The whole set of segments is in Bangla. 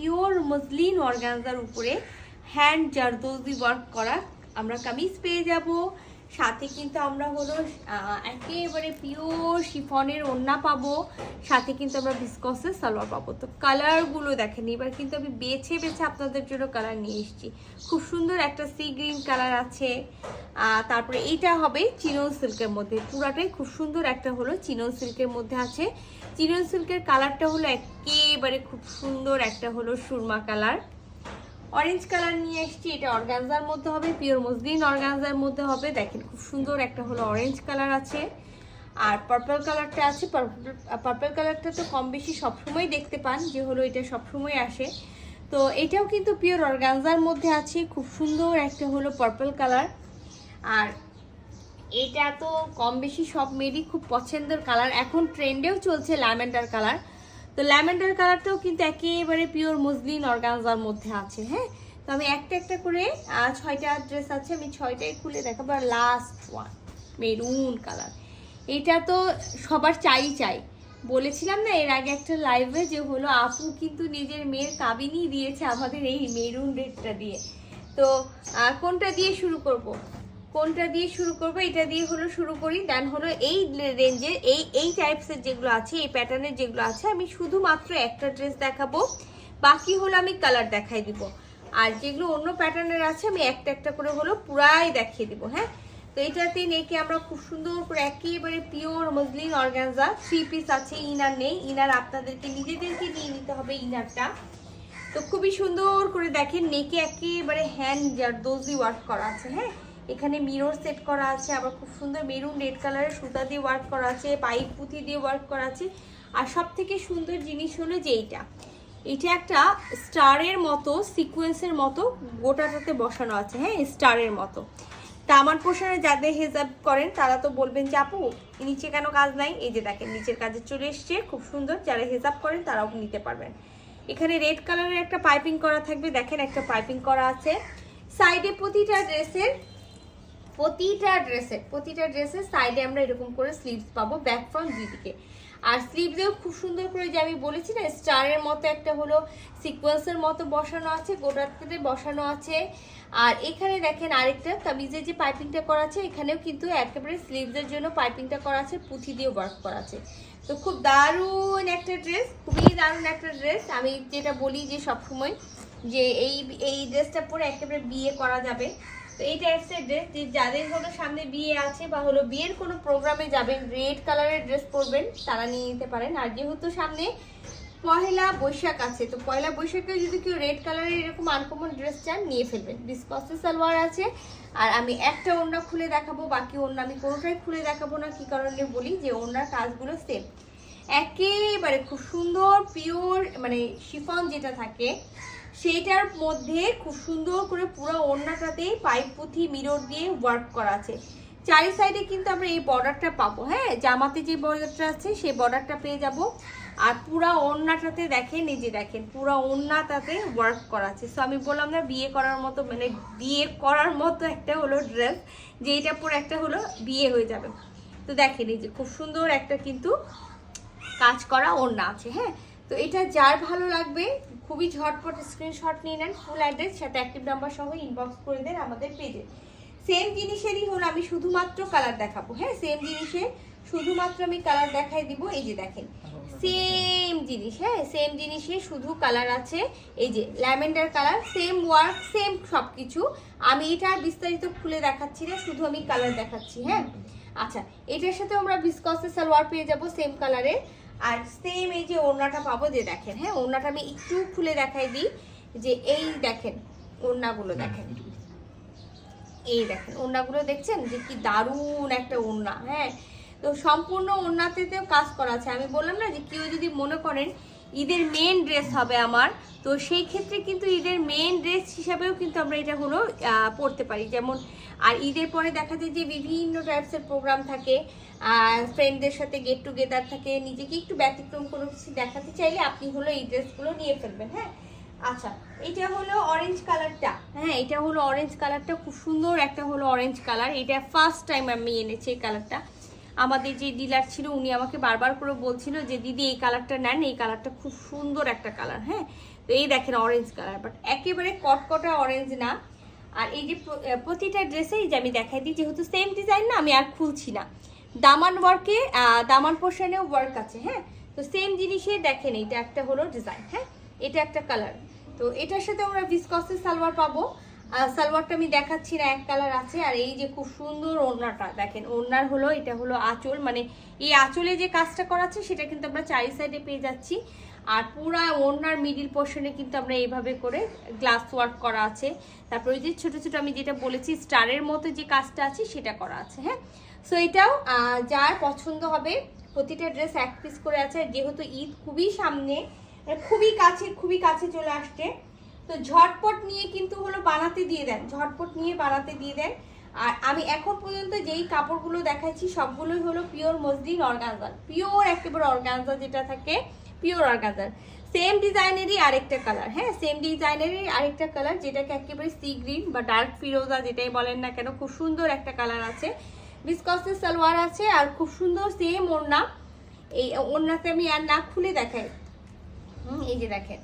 পিওর মজলিন অর্গানজার উপরে হ্যান্ড জারদোজি ওয়ার্ক করা আমরা কামিজ পেয়ে যাব। সাথে কিন্তু আমরা হলো একেবারে পিওর শিফনের ওড়না পাবো। সাথে কিন্তু আমরা বিসকসের সালোয়ার পাবো। তো কালারগুলো দেখেন, এবার কিন্তু আমি বেছে বেছে আপনাদের জন্য কালার নিয়ে এসেছি। খুব সুন্দর একটা সি গ্রিন কালার আছে। তারপরে এইটা হবে চিনন সিল্কের মধ্যে। পুরাটাই খুব সুন্দর একটা হলো চিনন সিল্কের মধ্যে আছে। চিনন সিল্কের কালারটা হলো একেবারে খুব সুন্দর একটা হলো সুরমা কালার অরেঞ্জ কালার নিয়ে এসেছি, এটা অর্গানজার মধ্যে হবে পিওর মসলিন অর্গানজার মধ্যে হবে। দেখেন খুব সুন্দর একটা হলো অরেঞ্জ কালার আছে। আর পার্পল কালারটা আছে পার্পল কালারটা তো কম বেশি সবসময় দেখতে পান, যে হলো এটা সবসময় আসে। তো এটাও কিন্তু পিওর অর্গানজার মধ্যে আছে, খুব সুন্দর একটা হলো পার্পল কালার আর এটা তো কম বেশি সব মেয়েরই খুব পছন্দের কালার এখন ট্রেন্ডেও চলছে ল্যামেন্ডার কালার তো ল্যামেন্ডার কালারটাও কিন্তু একেবারে পিওর মসলিন অর্গানজার মধ্যে আছে হ্যাঁ? তো আমি একটা একটা করে ছয়টা ড্রেস আছে, আমি ছয়টাই খুলে দেখাবো। আর লাস্ট ওয়ান মেরুন কালার এটা তো সবার চাই চাই। বলেছিলাম না, এর আগে একটা লাইভে যে হলো, আপু কিন্তু নিজের মেয়ের কাবিনই দিয়েছে আমাদের এই মেরুন রেডটা দিয়ে। তো কোনটা দিয়ে শুরু করব? কোনটা দিয়ে শুরু করব, এটা দিয়ে হলো শুরু করি। দেন হলো এই রেঞ্জের, এই এই টাইপসের যেগুলো আছে, এই প্যাটার্নের যেগুলো আছে, আমি শুধুমাত্র একটা ড্রেস দেখাবো। বাকি হলো আমি কালার দেখাই দিব। আর যেগুলো অন্য প্যাটার্নের আছে, আমি একটা একটা করে হলো পুরাই দেখিয়ে দিব হ্যাঁ? তো এটাতে নেকে আমরা খুব সুন্দর করে একেবারে pure muslin organza three piece আছে, ইনার নেই। ইনার আপনাদেরকে নিজেদেরকে নিয়ে নিতে হবে ইনারটা। তো খুবই সুন্দর করে দেখেন, নেকে একেবারে হ্যান্ড জারদোজি ওয়ার্ক করা আছে হ্যাঁ? এখানে মিরর সেট করা আছে, আবার খুব সুন্দর মেরুন রেড কালারের সুতা দিয়ে ওয়ার্ক করা আছে পাইপ পুঁথি দিয়ে ওয়ার্ক করা আছে। আর সব থেকে সুন্দর জিনিস হলো যে এইটা। এটা একটা স্টারের মতো সিকোয়েন্সের মতো গোটাটাতে বসানো আছে হ্যাঁ স্টারের মতো। তা আমার পোষণে যাদের হেজাব করেন, তারা তো বলবেন যে, আপু নিচে কেন কাজ নাই? এই যে দেখেন, নিচের কাজে চলে এসছে। খুব সুন্দর, যারা হেজাব করেন, তারাও নিতে পারবেন। এখানে রেড কালারের একটা পাইপিং করা থাকবে। দেখেন একটা পাইপিং করা আছে। সাইডে প্রতিটা ড্রেসের প্রতিটা ড্রেসের প্রতিটা ড্রেসের সাইডে আমরা এরকম করে স্লিভস পাবো ব্যাক ফ্রন্ট দুই দিকে আর স্লিভসেও খুব সুন্দর করে যে আমি বলেছি না স্টারের মতো একটা হলো সিকোয়েন্সের মতো বসানো আছে গোটাতে বসানো আছে। আর এখানে দেখেন আরেকটা কামিজের যে পাইপিংটা করা আছে, এখানেও কিন্তু একেবারে স্লিভসের জন্য পাইপিংটা করা আছে, পুঁথি দিয়ে ওয়ার্ক করা আছে। তো খুব দারুণ একটা ড্রেস খুবই দারুণ একটা ড্রেস আমি যেটা বলি যে সবসময় যে এই এই ড্রেসটা পরে একেবারে বিয়ে করা যাবে। তো এই টাইপসের ড্রেস যে যাদের হলো সামনে বিয়ে আছে বা হলো বিয়ের কোনো প্রোগ্রামে যাবেন রেড কালারের ড্রেস পরবেন, তারা নিয়ে নিতে পারেন। আর যেহেতু সামনে পহেলা বৈশাখ আছে, তো পয়লা বৈশাখে যদি কেউ রেড কালারের এরকম আনকমন ড্রেস চান, নিয়ে ফেলবেন। বিসকসে সালোয়ার আছে। আর আমি একটা ওড়না খুলে দেখাবো, বাকি ওড়না আমি কোনোটাই খুলে দেখাবো না, কি কারণে বলি যে ওড়নার কাজগুলো সেম একেবারে খুব সুন্দর পিওর মানে শিফন যেটা থাকে সেটার মধ্যে খুব সুন্দর করে পুরো ওড়নাটাতে পাইপ পুঁথি, মিরর দিয়ে ওয়ার্ক করা আছে। চারি সাইডে কিন্তু আমরা এই বর্ডারটা পাবো হ্যাঁ? জামাতে যে বর্ডারটা আছে, সেই বর্ডারটা পেয়ে যাব। আর পুরা ওড়নাটাতে দেখেন যে দেখেন, পুরা ওড়নাটাতে ওয়ার্ক করা আছে। সো আমি বললাম না, বিয়ে করার মতো মানে বিয়ে করার মতো একটা হলো ড্রেস যে এটা পরে একটা হলো বিয়ে হয়ে যাবে। তো দেখেন, এই যে খুব সুন্দর একটা কিন্তু কাজ করা ওড়না আছে হ্যাঁ? তো এটা যার ভালো লাগবে খুবই ঝটপট স্ক্রিনশট নিয়ে নেন ফুল অ্যাড্রেস সাথে অ্যাক্টিভ নাম্বার সহ ইনবক্স করে দেন আমাদের পেজে সেম জিনিসেরই হলো আমি শুধুমাত্র কালার দেখাবো হ্যাঁ? সেম জিনিসে শুধুমাত্র আমি কালার দেখাই দিব, এই যে দেখেন। সেম জিনিস হ্যাঁ? সেম জিনিসে শুধু কালার আছে, এই যে lavender colour same work same সব কিছু আমি এটা বিস্তারিত খুলে দেখাচ্ছি না, শুধু আমি কালার দেখাচ্ছি হ্যাঁ? আচ্ছা এটার সাথে আমরা বিসকসের সালোয়ার পেয়ে যাব সেম কালারের আর সেম এই যে ওড়নাটা পাবো যে দেখেন হ্যাঁ ওড়নাটা আমি একটু খুলে দেখাই দিই যে এই দেখেন ওড়নাগুলো দেখেন। এই দেখেন ওড়নাগুলো দেখছেন যে কি দারুণ একটা ওড়না হ্যাঁ। তো সম্পূর্ণ ওড়নাতেও কাজ করা আছে। আমি বললাম না যে কেউ যদি মনে করেন ঈদের মেন ড্রেস হবে আমার। তো সেই ক্ষেত্রে কিন্তু ঈদের মেন ড্রেস হিসাবেও কিন্তু আমরা এটা হলো পরতে পারি। যেমন, আর ঈদের পরে দেখা যায় যে বিভিন্ন টাইপসের প্রোগ্রাম থাকে। ফ্রেন্ডদের সাথে গেট টুগেদার থাকে। নিজেকে একটু ব্যতিক্রম কোনো কিছু দেখাতে চাইলে আপনি হলো এই ড্রেসগুলো নিয়ে ফেলবেন হ্যাঁ? আচ্ছা এটা হলো অরেঞ্জ কালারটা হ্যাঁ এটা হলো অরেঞ্জ কালারটা খুব সুন্দর একটা হলো অরেঞ্জ কালার এটা ফার্স্ট টাইম আমি এনেছি এই কালারটা আমাদের যে ডিলার ছিল, উনি আমাকে বারবার করে বলছিল যে, দিদি, এই কালারটা নেন, এই কালারটা খুব সুন্দর একটা কালার হ্যাঁ? তো এই দেখেন অরেঞ্জ কালার বাট একেবারে কটকটা অরেঞ্জ না। আর এই যে প্রতিটা ড্রেসে যে আমি দেখাই দিই, যেহেতু সেম ডিজাইন না, আমি আর খুলছি না। দামান ওয়ার্কে দামান পোর্শনেও ওয়ার্ক আছে হ্যাঁ? তো সেম জিনিসে দেখেন এটা একটা হলো ডিজাইন হ্যাঁ? এটা একটা কালার তো এটার সাথে আমরা বিসকসের সালোয়ার পাবো। সালোয়ারটা আমি দেখাচ্ছি না, এক কালার আছে, আর এই যে খুব সুন্দর ওড়নাটা, দেখেন, ওড়নার হলো, এটা হলো আঁচল মানে এই আঁচলে যে কাজটা করা আছে, সেটা কিন্তু আমরা চারি সাইডে পেয়ে যাচ্ছি। আর পুরা ওড়নার মিডিল পোর্শনে কিন্তু আমরা এইভাবে করে গ্লাস ওয়ার্ক করা আছে। তারপরে ওই যে ছোট ছোট আমি যেটা বলেছি স্টারের মতো যে কাজটা আছে, সেটা করা আছে হ্যাঁ? সো এটাও যার পছন্দ হবে, প্রতিটা ড্রেস এক পিস করে আছে যেহেতু ঈদ খুবই সামনে মানে খুবই কাছে খুবই কাছে চলে আসছে তো ঝটপট নিয়ে কিন্তু হলো বানাতে দিয়ে দেন, ঝটপট নিয়ে বানাতে দিয়ে দেন। আর আমি এখন পর্যন্ত যেই কাপড়গুলো দেখাচ্ছি, সবগুলোই হলো পিওর মসলিন অর্গানজার পিওর একেবারে অর্গানজা যেটা থাকে পিওর অর্গানজার সেম ডিজাইনেরই আরেকটা কালার হ্যাঁ সেম ডিজাইনেরই আরেকটা কালার যেটাকে একেবারে সি গ্রিন বা ডার্ক ফিরোজা যেটাই বলেন না কেন, খুব সুন্দর একটা কালার আছে। বিসকসের সালোয়ার আছে আর খুব সুন্দর সেম ওড়না। এই ওড়নাতে আমি আর না খুলে দেখাই। হুম, এই যে দেখেন।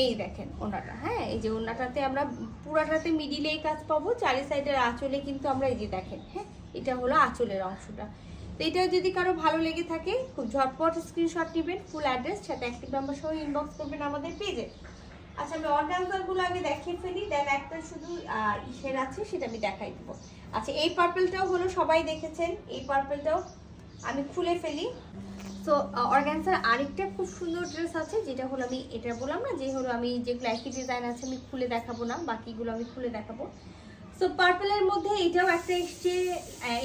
এই দেখেন ওনাটা হ্যাঁ? এই যে ওনাটাতে আমরা পুরাটাতে মিডিলে এই কাজ পাবো, চারি সাইডের আঁচলে কিন্তু আমরা এই যে দেখেন হ্যাঁ? এটা হলো আঁচলের অংশটা। তো এটা যদি কারও ভালো লেগে থাকে, খুব ঝটপট স্ক্রিনশট নেবেন ফুল অ্যাড্রেস সাথে অ্যাক্টিভ নাম্বার সহ ইনবক্স করবেন আমাদের পেজে আচ্ছা আমি অর্গানজারগুলো আগে দেখিয়ে ফেলি, দেন একটা শুধু ইসের আছে, সেটা আমি দেখাই দেবো। আচ্ছা এই পার্পেলটাও হলো সবাই দেখেছেন, এই পার্পেলটাও আমি খুলে ফেলি। তো অর্গ্যান্সার আরেকটা খুব সুন্দর ড্রেস আছে, যেটা হলো আমি এটা বললাম না, যে হলো আমি যেগুলো একই ডিজাইন আছে আমি খুলে দেখাবো না, বাকিগুলো আমি খুলে দেখাবো। সো পার্পেলের মধ্যে এটাও একটা এসছে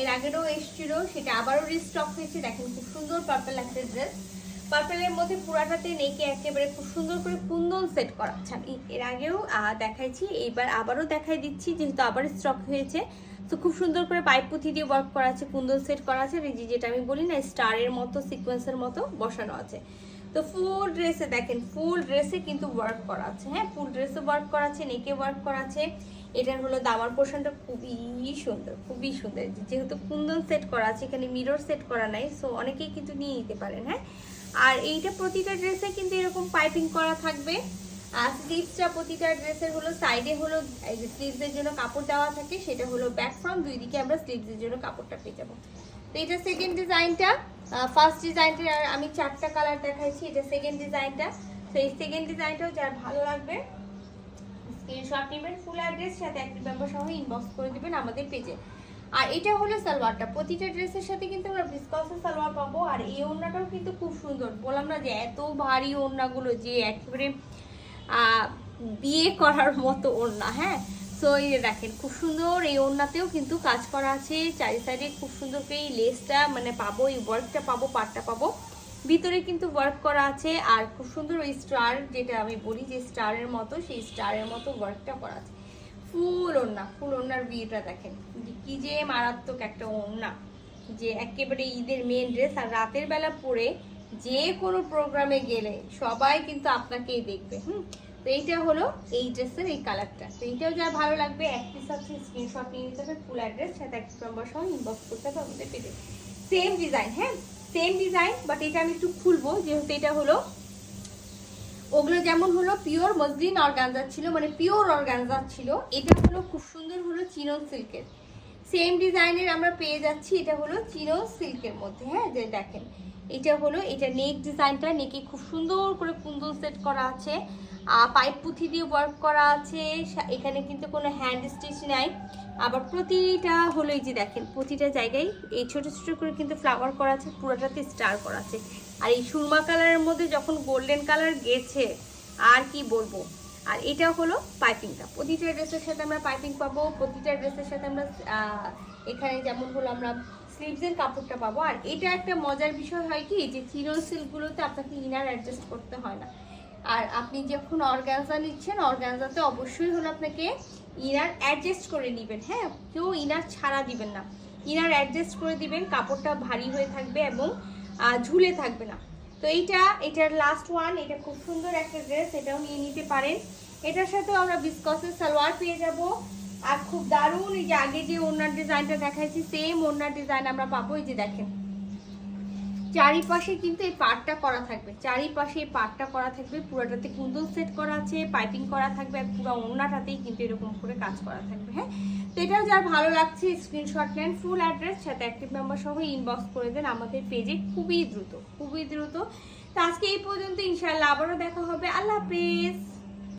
এর আগেরও এসছিল, সেটা আবারও রিস্টক হয়েছে। দেখেন, খুব সুন্দর পার্পেল একটা ড্রেস পার্পেলের মধ্যে পুরাটাতে নেকে একেবারে খুব সুন্দর করে কুন্দন সেট করা আচ্ছা আমি এর আগেও দেখাইছি, এইবার আবারও দেখাই দিচ্ছি, যেহেতু আবার স্টক হয়েছে। তো খুব সুন্দর করে পাইপ পুঁথি দিয়ে ওয়ার্ক করা আছে কুন্দন সেট করা আছে এই যেটা আমি বলি না, স্টারের মতো সিকোয়েন্সের মতো বসানো আছে। তো ফুল ড্রেসে দেখেন ফুল ড্রেসে কিন্তু ওয়ার্ক করা আছে হ্যাঁ? ফুল ড্রেসে ওয়ার্ক করা আছে নেকে ওয়ার্ক করা আছে এটার হলো দামার পোর্শনটা খুবই সুন্দর খুবই সুন্দর। যেহেতু কুন্দন সেট করা আছে, এখানে মিরর সেট করা নাই সো অনেকেই কিন্তু নিয়ে নিতে পারেন হ্যাঁ? আর এইটা প্রতিটা ড্রেসে কিন্তু এরকম পাইপিং করা থাকবে। আর স্লিভসটা প্রতিটা ড্রেসের হলো সাইডে হলো স্লিভসের জন্য কাপড় দেওয়া থাকে, সেটা হলো ব্যাক ফ্রন্ট দুই দিকে আমরা স্লিভসের জন্য কাপড়টা পেয়ে যাব। তো এটা সেকেন্ড ডিজাইনটা ফার্স্ট ডিজাইনটা আমি চারটা কালার দেখাইছি, এটা সেকেন্ড ডিজাইনটা তো এই সেকেন্ড ডিজাইনটাও যার ভালো লাগবে স্ক্রিনশট নেবেন ফুল অ্যাড্রেস সাথে একটি মেম্বার সহ ইনবক্স করে দিবেন আমাদের পেজে আর এটা হলো সালোয়ারটা। প্রতিটা ড্রেসের সাথে কিন্তু আমরা বিসকসের সালোয়ার পাবো। আর এই ওড়নাটাও কিন্তু খুব সুন্দর। বললাম না যে এত ভারী ওড়নাগুলো যে একেবারে বিয়ে করার মতো ওড়না হ্যাঁ? সো এই দেখেন, খুব সুন্দর এই ওড়নাতেও কিন্তু কাজ করা আছে। চারি সাইডে খুব সুন্দর করে এই লেসটা মানে পাবো, এই ওয়ার্কটা পাবো পাটটা পাবো। ভিতরে কিন্তু ওয়ার্ক করা আছে, আর খুব সুন্দর ওই স্টার যেটা আমি বলি যে স্টারের মতো, সেই স্টারের মতো ওয়ার্কটা করা আছে। ফুল ওড়না, ফুল ওড়নার বিয়েটা দেখেন। কি যে মারাত্মক একটা ওড়না। যে একেবারে ঈদের মেন ড্রেস আর রাতের বেলা পরে যে কোনো প্রোগ্রামে গেলে সবাই কিন্তু আপনাকেই দেখবে, হুম? তো এইটা হলো এই ড্রেসের এই কালারটা তো এইটাও যা ভালো লাগবে, এক পিস আছে স্ক্রিনশট নিয়ে নিতে হবে ফুল অ্যাড্রেস সাথে এক নম্বর সহ ইনবক্স করতে হবে আমাদের পেজে সেম ডিজাইন হ্যাঁ? সেম ডিজাইন বাট এটা আমি একটু খুলবো, যেহেতু এটা হলো, ওগুলো যেমন হলো পিওর মসলিন অর্গানজা ছিল মানে পিওর অর্গানজা ছিল, এটা হলো খুব সুন্দর হলো চিনন সিল্কের সেম ডিজাইনের আমরা পেয়ে যাচ্ছি, এটা হলো চিনন সিল্কের মধ্যে হ্যাঁ যে দেখেন। এটা হলো, এটা নেক ডিজাইনটা, নেকে খুব সুন্দর করে কুন্দন সেট করা আছে। পাইপ পুঁথি দিয়ে ওয়ার্ক করা আছে। এখানে কিন্তু কোনো হ্যান্ড স্টিচ নাই। আবার প্রতিটা হলো এই যে দেখেন, প্রতিটা জায়গায় এই ছোটো ছোটো করে কিন্তু ফ্লাওয়ার করা আছে, পুরোটাতে স্টার করা আছে। আর এই সুরমা কালারের মধ্যে যখন গোল্ডেন কালার গেছে, আর কি বলব? আর এটা হলো পাইপিংটা প্রতিটা ড্রেসের সাথে আমরা পাইপিং পাবো, প্রতিটা ড্রেসের সাথে আমরা এখানে যেমন হলো আমরা স্লিভসের কাপড়টা পাবো। আর এটা একটা মজার বিষয় হয় কি, যে চিরো সিল্কগুলোতে আপনাকে ইনার অ্যাডজাস্ট করতে হয় না। আর আপনি যখন অর্গানজা নিচ্ছেন অর্গানজাতে অবশ্যই হলো আপনাকে ইনার অ্যাডজাস্ট করে নেবেন হ্যাঁ? কেউ ইনার ছাড়া দিবেন না। ইনার অ্যাডজাস্ট করে দিবেন, কাপড়টা ভারী হয়ে থাকবে এবং ঝুলে থাকবে না। তো এইটা, এটার লাস্ট ওয়ান এটা খুব সুন্দর একটা ড্রেস এটাও নিয়ে নিতে পারেন। এটার সাথেও আমরা বিসকসের সালোয়ার পেয়ে যাব। আর খুব দারুণ এই যে আগে যে ওনার ডিজাইনটা দেখাইছি সেম ওনার ডিজাইন আমরা পাবো। এই যে দেখেন, চারিপাশে কিন্তু এই পার্টটা করা থাকবে। চারিপাশে এই পার্টটা করা থাকবে, পুরোটাতে কুন্দল সেট করা আছে পাইপিং করা থাকবে, আর পুরো ওড়নাটাতেই কিন্তু এরকম করে কাজ করা থাকবে হ্যাঁ? তো এটা যার ভালো লাগছে স্ক্রিনশট নেন ফুল অ্যাড্রেস সাথে অ্যাক্টিভ নাম্বার সহ ইনবক্স করে দেন আমাদের পেজে খুবই দ্রুত খুবই দ্রুত। তো আজকে এই পর্যন্ত, ইনশাআল্লাহ আবারও দেখা হবে। আল্লাহ হাফেজ।